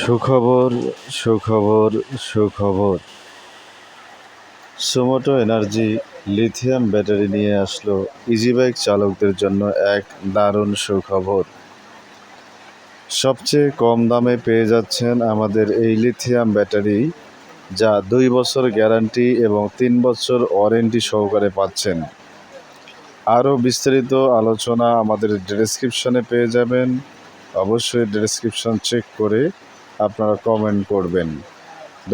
সুখবর সুখবর সুখবর। সুমোটো এনার্জি লিথিয়াম ব্যাটারি নিয়ে আসলো ইজি বাইক চালকদের জন্য এক দারুণ সুখবর। সবচেয়ে কম দামে পেয়ে যাচ্ছেন আমাদের এই লিথিয়াম ব্যাটারি, যা দুই বছর গ্যারান্টি এবং তিন বছর ওয়ারেন্টি সহকারে পাচ্ছেন। আরও বিস্তারিত আলোচনা আমাদের ডেসক্রিপশনে পেয়ে যাবেন। অবশ্যই ডেসক্রিপশন চেক করে আপনারা কমেন্ট করবেন।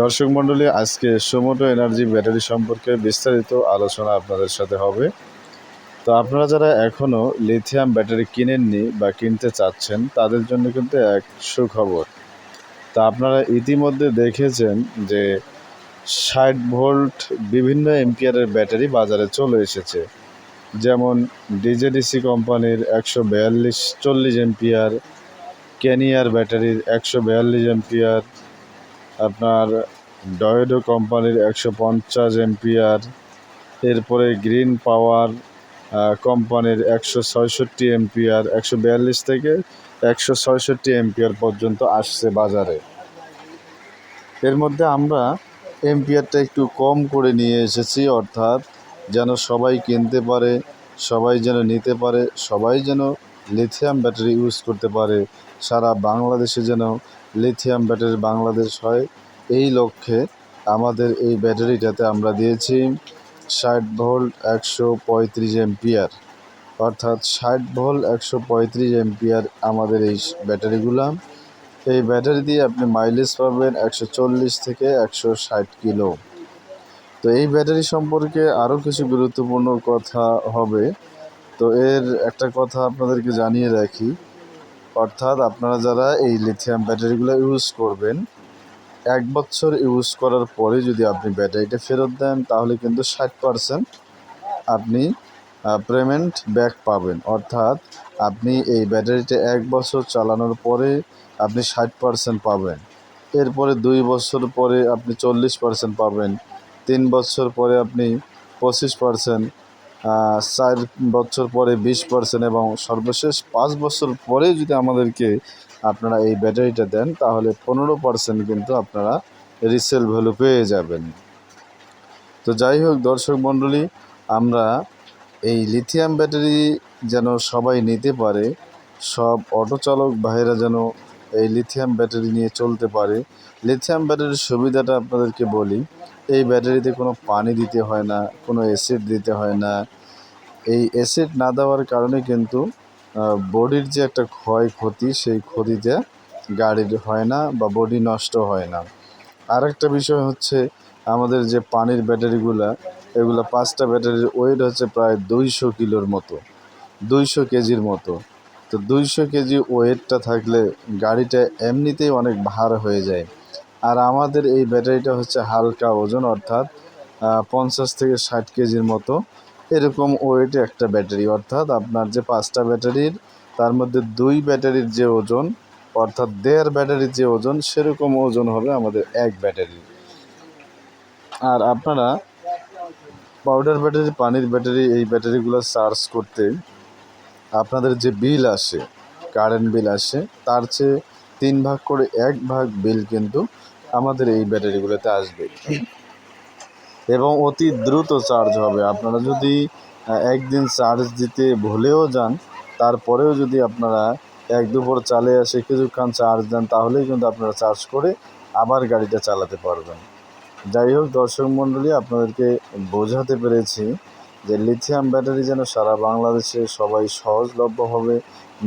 দর্শক মণ্ডলী, আজকে সোমোটো এনার্জি ব্যাটারি সম্পর্কে বিস্তারিত আলোচনা আপনাদের সাথে হবে। তো আপনারা যারা এখনও লিথিয়াম ব্যাটারি কিনেননি বা কিনতে চাচ্ছেন, তাদের জন্য কিন্তু এক সুখবর। তা আপনারা ইতিমধ্যে দেখেছেন যে ষাট ভোল্ট বিভিন্ন এম্পিয়ারের ব্যাটারি বাজারে চলে এসেছে। যেমন ডিজেডিসি কোম্পানির একশো বিয়াল্লিশ, চল্লিশ এম্পিয়ার ক্যানিয়ার ব্যাটারির একশো বিয়াল্লিশ এম্পিয়ার, আপনার ডয়েডো কোম্পানির একশো পঞ্চাশ এম্পিয়ার, এরপরে গ্রিন পাওয়ার কোম্পানির একশো ছয়ষট্টি এম্পিয়ার, একশো বিয়াল্লিশ থেকে একশো ছয়ষট্টি এম্পিয়ার পর্যন্ত আসছে বাজারে। এর মধ্যে আমরা এম্পিয়ারটা একটু কম করে নিয়ে এসেছি, অর্থাৎ যেন সবাই কিনতে পারে, সবাই যেন নিতে পারে, সবাই যেন লিথিয়াম ব্যাটারি ইউজ করতে পারে। সারা বাংলাদেশে যেন লিথিয়াম ব্যাটারি বাংলাদেশ হয়, এই লক্ষ্যে আমাদের এই ব্যাটারিটাতে আমরা দিয়েছি ষাট ভোল্ট একশো পঁয়ত্রিশ এম্পিয়ার অর্থাৎ ষাট ভোল্ট একশো পঁয়ত্রিশ এম্পিয়ার আমাদের এই ব্যাটারিগুলো। এই ব্যাটারি দিয়ে আপনি মাইলেজ পাবেন একশো চল্লিশ থেকে একশো ষাট কিলো। তো এই ব্যাটারি সম্পর্কে আরও কিছু গুরুত্বপূর্ণ কথা হবে। তো এর একটা কথা আপনাদেরকে জানিয়ে রাখি অর্থাৎ আপনারা যারা এই লিথিয়াম ব্যাটারিগুলো ইউজ করবেন, এক বছর ইউজ করার পরে যদি আপনি ব্যাটারিটা ফেরত দেন, তাহলে কিন্তু ষাট পারসেন্ট আপনি পেমেন্ট ব্যাক পাবেন। অর্থাৎ আপনি এই ব্যাটারিটা এক বছর চালানোর পরে আপনি ষাট পারসেন্ট পাবেন। এরপরে দুই বছর পরে আপনি চল্লিশ পারসেন্ট পাবেন। তিন বছর পরে আপনি পঁচিশ পারসেন্ট চার বছর পরে বিশ পারসেন্ট এবং সর্বশেষ পাঁচ বছর পরে যদি আমাদেরকে আপনারা এই ব্যাটারিটা দেন, তাহলে পনেরো পারসেন্ট কিন্তু আপনারা রিসেল ভ্যালু পেয়ে যাবেন। তো যাই হোক দর্শক মণ্ডলী, আমরা এই লিথিয়াম ব্যাটারি যেন সবাই নিতে পারে, সব অটো চালক ভাইয়েরা যেন এই লিথিয়াম ব্যাটারি নিয়ে চলতে পারে। লিথিয়াম ব্যাটারির সুবিধাটা আপনাদেরকে বলি, এই ব্যাটারিতে কোনো পানি দিতে হয় না, কোনো অ্যাসিড দিতে হয় না। এই অ্যাসিড না দেওয়ার কারণে কিন্তু বডির যে একটা ক্ষয়ক্ষতি, সেই ক্ষতিতে গাড়ির হয় না বা বডি নষ্ট হয় না। আর একটা বিষয় হচ্ছে, আমাদের যে পানির ব্যাটারিগুলা এগুলো পাঁচটা ব্যাটারির ওয়েট হচ্ছে প্রায় দুইশো কিলোর মতো, দুইশো কেজির মতো। তো দুইশো কেজি ওয়েটটা থাকলে গাড়িটা এমনিতেই অনেক ভার হয়ে যায়। আর আমাদের এই ব্যাটারিটা হচ্ছে হালকা ওজন, অর্থাৎ পঞ্চাশ থেকে ষাট কেজির মতো। এরকম ওয়েটে একটা ব্যাটারি, অর্থাৎ আপনার যে পাঁচটা ব্যাটারির, তার মধ্যে দুই ব্যাটারির যে ওজন, অর্থাৎ দেড় ব্যাটারির যে ওজন, সেরকম ওজন হবে আমাদের এক ব্যাটারি আর আপনারা পাউডার ব্যাটারি পানির ব্যাটারি এই ব্যাটারিগুলো চার্জ করতে আপনাদের যে বিল আসে কারেন্ট বিল আসে, তার চেয়ে তিন ভাগ করে এক ভাগ বিল কিন্তু আমাদের এই ব্যাটারিগুলোতে আসবে। এবং অতি দ্রুত চার্জ হবে। আপনারা যদি একদিন চার্জ দিতে ভুলেও যান, তারপরেও যদি আপনারা এক দুপুর চালে আসে কিছুক্ষণ চার্জ দেন, তাহলেই কিন্তু আপনারা চার্জ করে আবার গাড়িটা চালাতে পারবেন। যাই হোক, দর্শক মণ্ডলী, আপনাদেরকে বোঝাতে পেরেছি যে লিথিয়াম ব্যাটারি যেন সারা বাংলাদেশে সবাই সহজলভ্যভাবে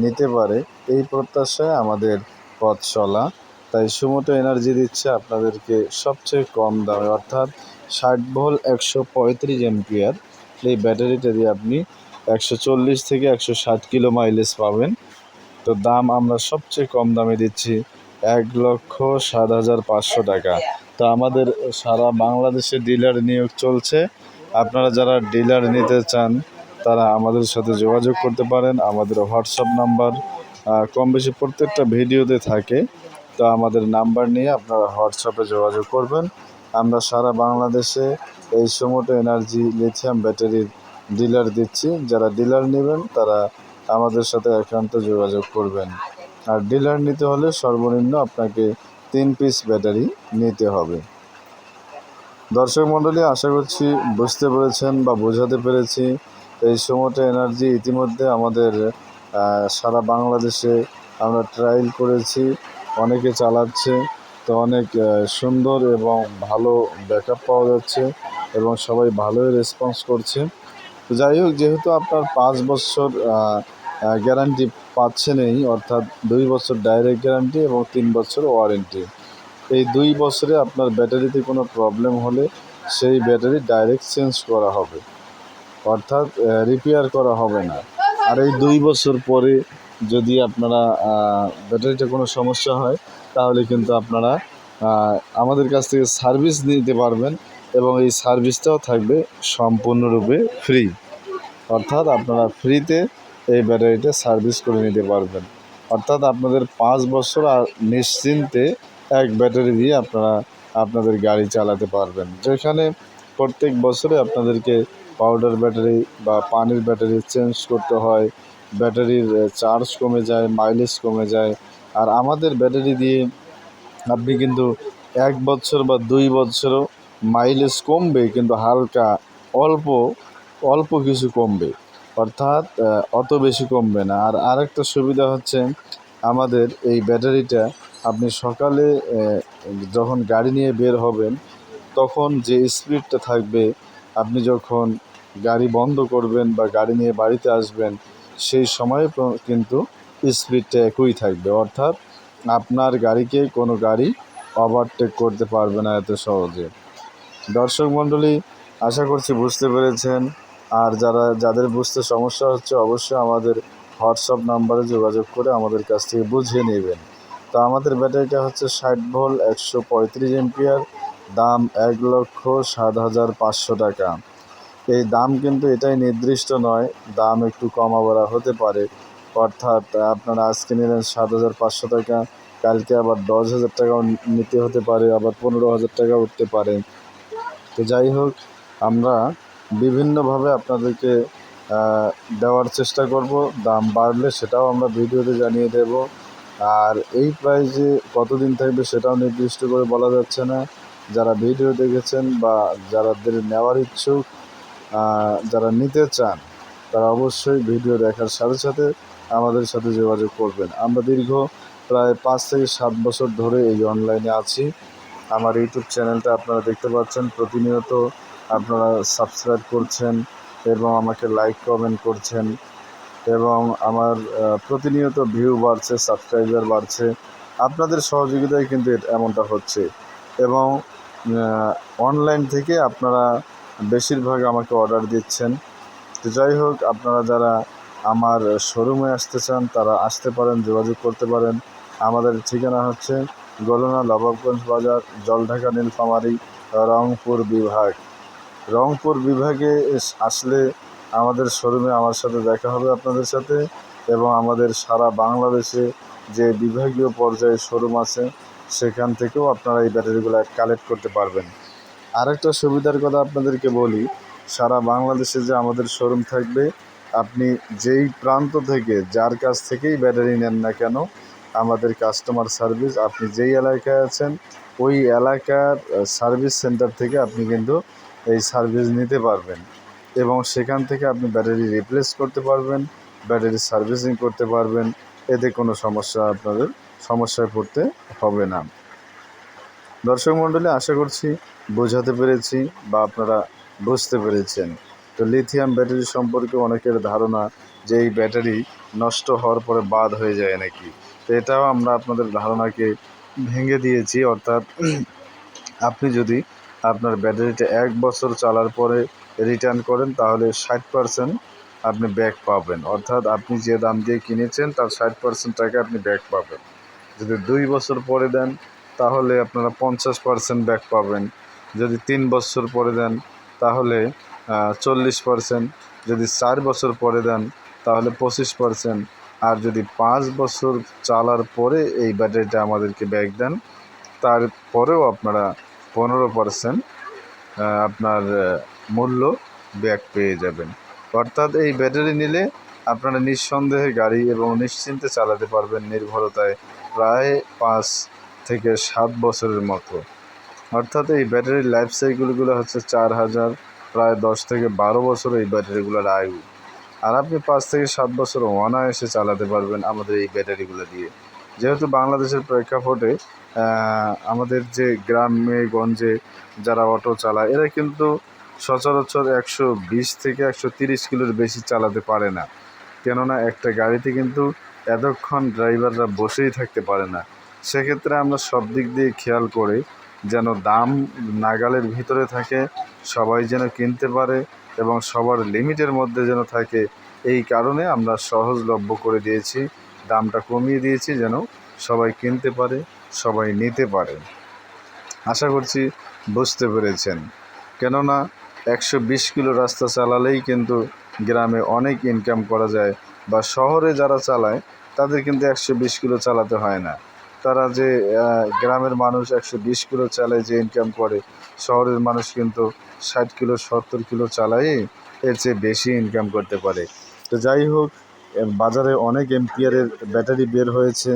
নিতে পারে, এই প্রত্যাশায় আমাদের পথ চলা। তাই সুমোটো এনার্জি দিচ্ছে আপনাদেরকে সবচেয়ে কম দামে, অর্থাৎ ষাট ভোল একশো পঁয়ত্রিশ এমপিয়ার এই ব্যাটারিটা দিয়ে আপনি একশো চল্লিশ থেকে একশো ষাট কিলো মাইলেজ পাবেন। তো দাম আমরা সবচেয়ে কম দামে দিচ্ছি এক লক্ষ সাত হাজার পাঁচশো টাকা। তো আমাদের সারা বাংলাদেশে ডিলার নিয়োগ চলছে। আপনারা যারা ডিলার নিতে চান, তারা আমাদের সাথে যোগাযোগ করতে পারেন। আমাদের হোয়াটসঅ্যাপ নাম্বার কম বেশি প্রত্যেকটা ভিডিওতে থাকে। তো আমাদের নাম্বার নিয়ে আপনারা হোয়াটসঅ্যাপে যোগাযোগ করবেন। আমরা সারা বাংলাদেশে এই সমোটো এনার্জি লিথিয়াম ব্যাটারির ডিলার দিচ্ছি। যারা ডিলার নেবেন, তারা আমাদের সাথে একান্ত যোগাযোগ করবেন। আর ডিলার নিতে হলে সর্বনিম্ন আপনাকে তিন পিস ব্যাটারি নিতে হবে। দর্শক মণ্ডলী, আশা করছি বুঝতে পেরেছেন বা বোঝাতে পেরেছি। এই সমোটো এনার্জি ইতিমধ্যে আমাদের সারা বাংলাদেশে আমরা ট্রায়াল করেছি, অনেকে চালাচ্ছে, তো অনেক সুন্দর এবং ভালো ব্যাকআপ পাওয়া যাচ্ছে এবং সবাই ভালোই রেসপন্স করছে। তো যাই হোক, যেহেতু আপনার পাঁচ বছর গ্যারান্টি পাচ্ছেনই, অর্থাৎ দুই বছর ডাইরেক্ট গ্যারান্টি এবং তিন বছর ওয়ারেন্টি এই দুই বছরে আপনার ব্যাটারিতে কোনো প্রবলেম হলে সেই ব্যাটারি ডাইরেক্ট চেঞ্জ করা হবে। অর্থাৎ রিপেয়ার করা হবে না। আর এই দুই বছর পরে যদি আপনারা ব্যাটারিতে কোনো সমস্যা হয়, তাহলে কিন্তু আপনারা আমাদের কাছ থেকে সার্ভিস নিতে পারবেন এবং এই সার্ভিসটাও থাকবে সম্পূর্ণরূপে ফ্রি অর্থাৎ আপনারা ফ্রিতে এই ব্যাটারিটা সার্ভিস করে নিতে পারবেন। অর্থাৎ আপনাদের পাঁচ বছর আর নিশ্চিন্তে এক ব্যাটারি দিয়ে আপনারা আপনাদের গাড়ি চালাতে পারবেন। যেখানে প্রত্যেক বছরে আপনাদেরকে পাউডার ব্যাটারি বা পানির ব্যাটারি চেঞ্জ করতে হয়। ব্যাটারির চার্জ কমে যায় মাইলেজ কমে যায়। আর আমাদের ব্যাটারি দিয়ে আপনি কিন্তু এক বছর বা দুই বছরও মাইলেজ কমবে, কিন্তু হালকা অল্প অল্প কিছু কমবে। অর্থাৎ অত বেশি কমবে না। আর আরেকটা সুবিধা হচ্ছে আমাদের এই ব্যাটারিটা আপনি সকালে যখন গাড়ি নিয়ে বের হবেন, তখন যে স্পিডটা থাকবে, আপনি যখন গাড়ি বন্ধ করবেন বা গাড়ি নিয়ে বাড়িতে আসবেন, সেই সময়ে কিন্তু স্পিডটা একই থাকবে। অর্থাৎ আপনার গাড়িকে কোনো গাড়ি ওভারটেক করতে পারবে না এত সহজে। দর্শক মণ্ডলী, আশা করছি বুঝতে পেরেছেন। আর যারা, যাদের বুঝতে সমস্যা হচ্ছে, অবশ্যই আমাদের হোয়াটসঅ্যাপ নাম্বারে যোগাযোগ করে আমাদের কাছ থেকে বুঝিয়ে নেবেন। তো আমাদের ব্যাটারিটা হচ্ছে ষাট ভোল্ট, একশো পঁয়ত্রিশ এমপিয়ার, দাম এক লক্ষ সাত হাজার পাঁচশো টাকা। এই দাম কিন্তু এটাই নির্দিষ্ট নয়, দাম একটু কমা বাড়া হতে পারে। অর্থাৎ আপনারা আজকে নিলেন সাত হাজার পাঁচশো টাকা, কালকে আবার দশ হাজার টাকাও নিতে হতে পারে, আবার পনেরো হাজার টাকা উঠতে পারে। তো যাই হোক, আমরা বিভিন্নভাবে আপনাদেরকে দেওয়ার চেষ্টা করব, দাম বাড়লে সেটাও আমরা ভিডিওতে জানিয়ে দেব। আর এই প্রাইজে কতদিন থাকবে সেটাও নির্দিষ্ট করে বলা যাচ্ছে না। যারা ভিডিও দেখেছেন বা যাদের নেওয়ার ইচ্ছুক যারা নিতে চান, তারা অবশ্যই ভিডিও দেখার সাথে সাথে আমাদের সাথে যোগাযোগ করবেন। আমরা দীর্ঘ প্রায় পাঁচ থেকে সাত বছর ধরে এই অনলাইনে আছি। আমার ইউটিউব চ্যানেলটা আপনারা দেখতে পাচ্ছেন। প্রতিনিয়ত আপনারা সাবস্ক্রাইব করছেন এবং আমাকে লাইক কমেন্ট করছেন। এবং আমার প্রতিনিয়ত ভিউ বাড়ছে সাবস্ক্রাইবার বাড়ছে। আপনাদের সহযোগিতায় কিন্তু এমনটা হচ্ছে। এবং অনলাইন থেকে আপনারা বেশিরভাগ আমাকে অর্ডার দিচ্ছেন। তো যাই হোক, আপনারা যারা আমার শোরুমে আসতে চান, তারা আসতে পারেন, যোগাযোগ করতে পারেন। আমাদের ঠিকানা হচ্ছে গলনা নবাবগঞ্জ বাজার, জলঢাকা নীলফামারী, রংপুর বিভাগ। রংপুর বিভাগে আসলে আমাদের শোরুমে আমার সাথে দেখা হবে আপনাদের সাথে এবং আমাদের সারা বাংলাদেশে যে বিভাগীয় পর্যায়ে শোরুম আছে, সেখান থেকেও আপনারা এই ব্যাটারিগুলো কালেক্ট করতে পারবেন। আরেকটা সুবিধার কথা আপনাদেরকে বলি, সারা বাংলাদেশে যে আমাদের শোরুম থাকবে, আপনি যেই প্রান্ত থেকে, যার কাছ থেকেই ব্যাটারি নেন না কেন, আমাদের কাস্টমার সার্ভিস আপনি যেই এলাকায় আছেন, ওই এলাকার সার্ভিস সেন্টার থেকে আপনি কিন্তু এই সার্ভিস নিতে পারবেন। এবং সেখান থেকে আপনি ব্যাটারি রিপ্লেস করতে পারবেন, ব্যাটারি সার্ভিসিং করতে পারবেন। এতে কোনো সমস্যা আপনাদের, সমস্যায় পড়তে হবে না। দর্শক মণ্ডলী, আশা করছি বোঝাতে পেরেছি বা আপনারা বুঝতে পেরেছেন। তো লিথিয়াম ব্যাটারি সম্পর্কে অনেকের ধারণা যে এই ব্যাটারি নষ্ট হওয়ার পরে বাদ হয়ে যায় নাকি। তো এটাও আমরা আপনাদের ধারণাকে ভেঙে দিয়েছি, অর্থাৎ আপনি যদি আপনার ব্যাটারিটা এক বছর চালার পরে রিটার্ন করেন, তাহলে ষাট পারসেন্ট আপনি ব্যাক পাবেন। অর্থাৎ আপনি যে দাম দিয়ে কিনেছেন, তার ষাট পার্সেন্ট টাকা আপনি ব্যাক পাবেন। যদি দুই বছর পরে দেন, তাহলে আপনারা পঞ্চাশ পার্সেন্ট ব্যাক পাবেন। যদি তিন বছর পরে দেন, তাহলে চল্লিশ পার্সেন্ট যদি চার বছর পরে দেন, তাহলে পঁচিশ পার্সেন্ট আর যদি পাঁচ বছর চালার পরে এই ব্যাটারিটা আমাদেরকে ব্যাক দেন, তারপরেও আপনারা পনেরো পার্সেন্ট আপনার মূল্য ব্যাক পেয়ে যাবেন। অর্থাৎ এই ব্যাটারি নিলে আপনারা নিঃসন্দেহে গাড়ি এবং নিশ্চিন্তে চালাতে পারবেন নির্ভরতায় প্রায় পাঁচ থেকে সাত বছরের মতো। অর্থাৎ এই ব্যাটারির লাইফ সাইকেলগুলো হচ্ছে চার হাজার, প্রায় দশ থেকে বারো বছর এই ব্যাটারিগুলোর আয়ু। আর আপনি পাঁচ থেকে সাত বছর অনায়াসে চালাতে পারবেন আমাদের এই ব্যাটারিগুলো দিয়ে। যেহেতু বাংলাদেশের প্রেক্ষাপটে আমাদের যে গ্রামে, গঞ্জে যারা অটো চালায়, এরা কিন্তু সচরাচর একশো বিশ থেকে একশো তিরিশ কিলোর বেশি চালাতে পারে না। কেননা একটা গাড়িতে কিন্তু এতক্ষণ ড্রাইভাররা বসেই থাকতে পারে না। সেক্ষেত্রে আমরা সব দিক দিয়ে খেয়াল করে যেন দাম নাগালের ভিতরে থাকে, সবাই যেন কিনতে পারে এবং সবার লিমিটের মধ্যে যেন থাকে। এই কারণে আমরা সহজলভ্য করে দিয়েছি, দামটা কমিয়ে দিয়েছি যেন সবাই কিনতে পারে, সবাই নিতে পারে। আশা করছি বুঝতে পেরেছেন। কেননা একশো বিশ কিলো রাস্তা চালালেই কিন্তু গ্রামে অনেক ইনকাম করা যায় বা শহরে যারা চালায়, তাদের কিন্তু একশো বিশ কিলো চালাতে হয় না। তারা যে গ্রামের মানুষ একশো বিশ কিলো চালায় যে ইনকাম করে, শহরের মানুষ কিন্তু ষাট কিলো, সত্তর কিলো চালাই এর চেয়ে বেশি ইনকাম করতে পারে। তো যাই হোক বাজারে অনেক এমপিয়ারের ব্যাটারি বের হয়েছে,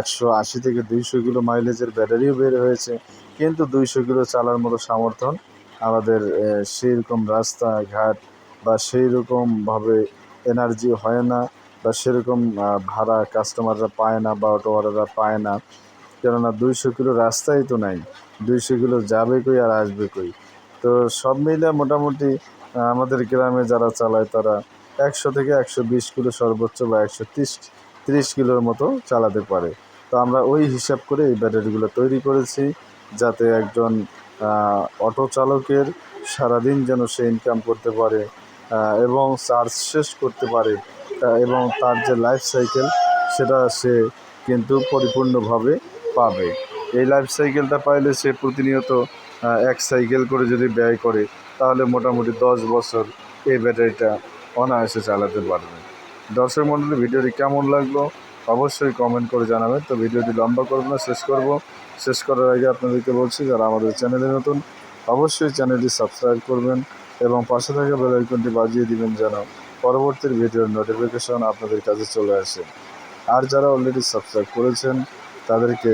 একশো আশি থেকে দুইশো কিলো মাইলেজের ব্যাটারিও বের হয়েছে, কিন্তু দুইশো কিলো চালার মতো সমর্থন আমাদের সেই রকম রাস্তাঘাট বা সেই রকমভাবে এনার্জি হয় না বা সেরকম ভাড়া কাস্টমাররা পায় না বা অটোওয়ালারা পায় না। কেননা দুইশো কিলো রাস্তাই তো নাই। দুইশো কিলো যাবে কই আর আসবে কই? তো সব মিলে মোটামুটি আমাদের গ্রামে যারা চালায় তারা একশো থেকে একশো বিশ কিলো সর্বোচ্চ বা একশো তিরিশ তিরিশ কিলোর মতো চালাতে পারে। তো আমরা ওই হিসাব করে এই ব্যাটারিগুলো তৈরি করেছি যাতে একজন অটো চালকের সারাদিন যেন সে ইনকাম করতে পারে এবং চার্জ শেষ করতে পারে এবং তার যে লাইফ সাইকেল সেটা সে কিন্তু পরিপূর্ণভাবে পাবে। এই লাইফ সাইকেলটা পাইলে সে প্রতিনিয়ত এক সাইকেল করে যদি ব্যয় করে, তাহলে মোটামুটি দশ বছর এই ব্যাটারিটা অনায়াসে চালাতে পারবে। দর্শক মণ্ডলী ভিডিওটি কেমন লাগল? অবশ্যই কমেন্ট করে জানাবেন। তো ভিডিওটি লম্বা করব না, শেষ করব। শেষ করার আগে আপনাদেরকে বলছি, যারা আমাদের চ্যানেলে নতুন, অবশ্যই চ্যানেলটি সাবস্ক্রাইব করবেন এবং পাশে থাকা বেল আইকনটি বাজিয়ে দিবেন যেন পরবর্তী ভিডিওর নোটিফিকেশন আপনাদের কাছে চলে আসে। আর যারা অলরেডি সাবস্ক্রাইব করেছেন, তাদেরকে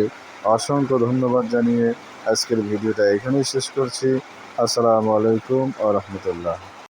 অসংখ্য ধন্যবাদ জানিয়ে আজকের ভিডিওটা এখানেই শেষ করছি। আসসালামু আলাইকুম আ রহমতুল্লাহ।